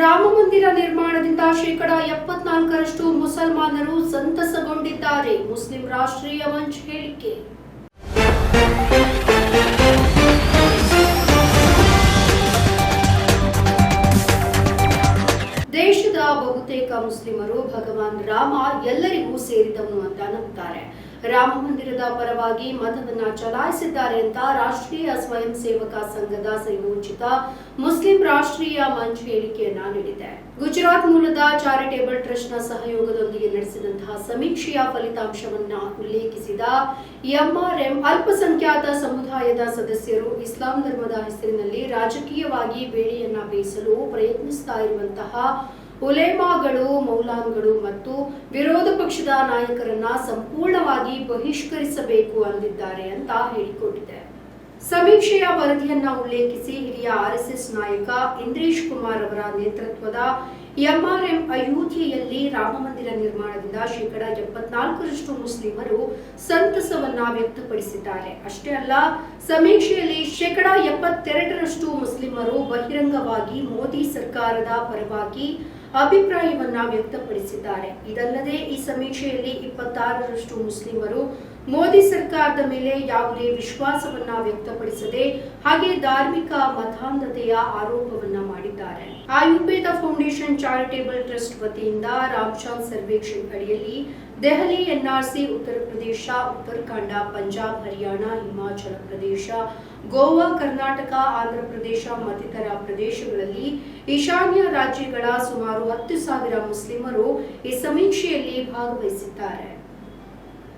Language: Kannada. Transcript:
ರಾಮ ಮಂದಿರ ನಿರ್ಮಾಣದಿಂದ ಶೇಕಡ ಎಪ್ಪತ್ನಾಲ್ಕರಷ್ಟು ಮುಸಲ್ಮಾನರು ಸಂತಸಗೊಂಡಿದ್ದಾರೆ. ಮುಸ್ಲಿಂ ರಾಷ್ಟ್ರೀಯ ಮಂಚ್ ಹೇಳಿಕೆ. ದೇಶದ ಬಹುತೇಕ ಮುಸ್ಲಿಮರು ಭಗವಾನ್ ರಾಮ ಎಲ್ಲರಿಗೂ ಸೇರಿದವನು ಅಂತ ನಂಬುತ್ತಾರೆ ರಾಮ ಮಂದಿರದ ಪರವಾಗಿ ಮತವನ್ನ ಚಲಾಯಿಸಿದ್ದಾರೆ ಅಂತ ರಾಷ್ಟ್ರೀಯ ಸ್ವಯಂ ಸೇವಕ ಸಂಘದ ಸಂಯೋಜಿತ ಮುಸ್ಲಿಂ ರಾಷ್ಟ್ರೀಯ ಮಂಚ್ ಹೇಳಿಕೆಯನ್ನ ನೀಡಿದೆ. ಗುಜರಾತ್ ಮೂಲದ ಚಾರಿಟೇಬಲ್ ಟ್ರಸ್ಟ್ನ ಸಹಯೋಗದೊಂದಿಗೆ ನಡೆಸಿದಂತಹ ಸಮೀಕ್ಷೆಯ ಫಲಿತಾಂಶವನ್ನ ಉಲ್ಲೇಖಿಸಿದ ಎಂಆರ್ಎಂ, ಅಲ್ಪಸಂಖ್ಯಾತ ಸಮುದಾಯದ ಸದಸ್ಯರು ಇಸ್ಲಾಂ ಧರ್ಮದ ಹೆಸರಿನಲ್ಲಿ ರಾಜಕೀಯವಾಗಿ ಬೇಳೆಯನ್ನ ಬೇಯಿಸಲು ಪ್ರಯತ್ನಿಸ್ತಾ ಇರುವಂತಹ ಉಲೇಮಾಗಳು, ಮೌಲಾನ್ಗಳು ಮತ್ತು ವಿರೋಧ ಪಕ್ಷದ ನಾಯಕರನ್ನ ಸಂಪೂರ್ಣವಾಗಿ ಬಹಿಷ್ಕರಿಸಬೇಕು ಅಂದಿದ್ದಾರೆ ಅಂತ ಹೇಳಿಕೊಂಡಿದೆ ಸಮೀಕ್ಷೆಯ ವರದಿಯನ್ನ ಉಲ್ಲೇಖಿಸಿ ಹಿರಿಯ ಆರ್ಎಸ್ಎಸ್ ನಾಯಕ ಇಂದ್ರೇಶ್ ಕುಮಾರ್ ಅವರ ನೇತೃತ್ವದ ಎಂಆರ್ಎಂ ಅಯೋಧ್ಯೆಯಲ್ಲಿ ರಾಮಮಂದಿರ ನಿರ್ಮಾಣದಿಂದ ಶೇಕಡ ಎಪ್ಪತ್ನಾಲ್ಕರಷ್ಟು ಮುಸ್ಲಿಮರು ಸಂತಸವನ್ನ ವ್ಯಕ್ತಪಡಿಸಿದ್ದಾರೆ. ಅಷ್ಟೇ ಅಲ್ಲ, ಸಮೀಕ್ಷೆಯಲ್ಲಿ ಶೇಕಡ ಎಪ್ಪತ್ತೆರಡರಷ್ಟು ಮುಸ್ಲಿಮರು ಬಹಿರಂಗವಾಗಿ ಮೋದಿ ಸರ್ಕಾರದ ಪರವಾಗಿ ಅಭಿಪ್ರಾಯವನ್ನ ವ್ಯಕ್ತಪಡಿಸಿದ್ದಾರೆ. ಇದಲ್ಲದೆ ಈ ಸಮೀಕ್ಷೆಯಲ್ಲಿ ಇಪ್ಪತ್ತಾರರಷ್ಟು ಮುಸ್ಲಿಮರು ಮೋದಿ ಸರ್ಕಾರದ ಮೇಲೆ ಯಾವುದೇ ವಿಶ್ವಾಸವನ್ನ ವ್ಯಕ್ತಪಡಿಸದೆ ಹಾಗೆ ಧಾರ್ಮಿಕ ಮತಾಂಧತೆಯ ಆರೋಪವನ್ನ ಮಾಡಿದ್ದಾರೆ. ಆಯುರ್ವೇದ ಫೌಂಡೇಶನ್ ಚಾರಿಟೇಬಲ್ ಟ್ರಸ್ಟ್ ವತಿಯಿಂದ ರಾಮ್ಚಾಂದ್ ಸರ್ವೇಕ್ಷಣ್ ಅಡಿಯಲ್ಲಿ ದೆಹಲಿ ಎನ್ಆರ್ಸಿ ಉತ್ತರ ಪ್ರದೇಶ, ಉತ್ತರಾಖಂಡ, ಪಂಜಾಬ್, ಹರಿಯಾಣ, ಹಿಮಾಚಲ ಪ್ರದೇಶ, ಗೋವಾ, ಕರ್ನಾಟಕ, ಆಂಧ್ರ ಪ್ರದೇಶ ಮತ್ತಿತರ ಪ್ರದೇಶಗಳಲ್ಲಿ ಈಶಾನ್ಯ ರಾಜ್ಯಗಳ ಸುಮಾರು ಹತ್ತು ಸಾವಿರ ಮುಸ್ಲಿಮರು ಈ ಸಮೀಕ್ಷೆಯಲ್ಲಿ ಭಾಗವಹಿಸಿದ್ದಾರೆ.